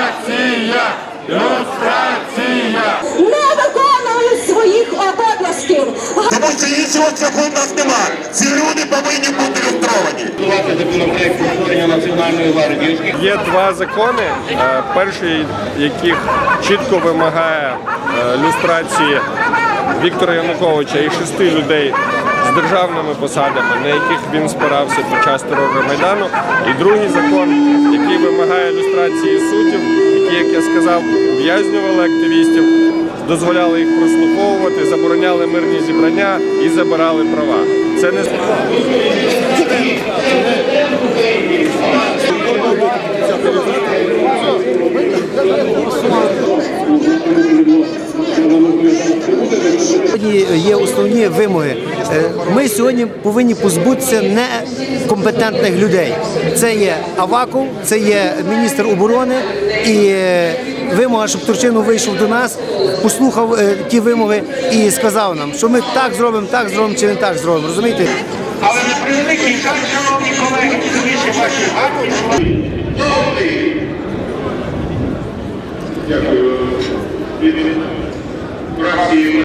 Люстрація! Люстрація! не виконують своїх обов'язків. Тому що іншого шляху в нас нема. Ці люди повинні бути люстровані. Законопроект про створення національної гвардії. Є два закони, е, перший яких чітко вимагає е, люстрації Віктора Януковича і шести людей з державними посадами, на яких він спирався під час терору Майдану. І другий закон, який вимагає люстрації суддів, які, як я сказав, ув'язнювали активістів, дозволяли їх прослуховувати, забороняли мирні зібрання і забирали права. Це не Сьогодні є основні вимоги. Е, ми сьогодні повинні позбутися некомпетентних людей. Це є Аваков, це є міністр оборони і е, вимога, щоб Турчинов вийшов до нас, послухав е, ті вимоги і сказав нам, що ми так зробимо, так зробимо чи не так зробимо. Розумієте? Але на превеликий шановні колеги. Дякую.